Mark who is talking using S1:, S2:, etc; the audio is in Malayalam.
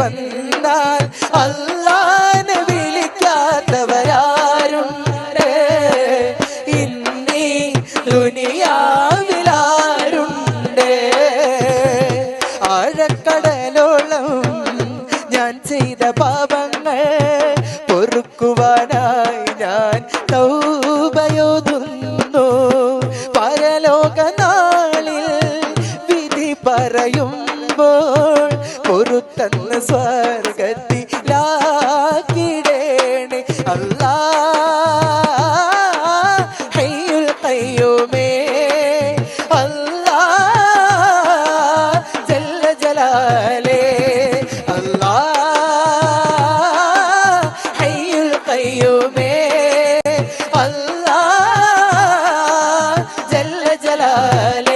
S1: വന്നാൽ അല്ലാനെ വിളിക്കാത്തവരാരുണ്ട്. ഇന്നീ ദുനിയാവിലാരുണ്ട്. ആഴക്കടലോളം ഞാൻ ചെയ്ത പാപങ്ങൾ പൊറുക്കുവാനായി ഞാൻ തൗബയോതുന്നു. പരലോകനാളിൽ വിധി പറയുമ്പോൾ പുറത്തന്ന് സ്വർഗത്തിലാക്കിടേണേ അല്ലാ ഹയ്യുൽ കയ്യുമേ അല്ലാ ജല്ല ജലാലേ. അല്ലാ ഹയ്യുൽ കയ്യുമേ അല്ലാ ജല്ല ജലാലേ.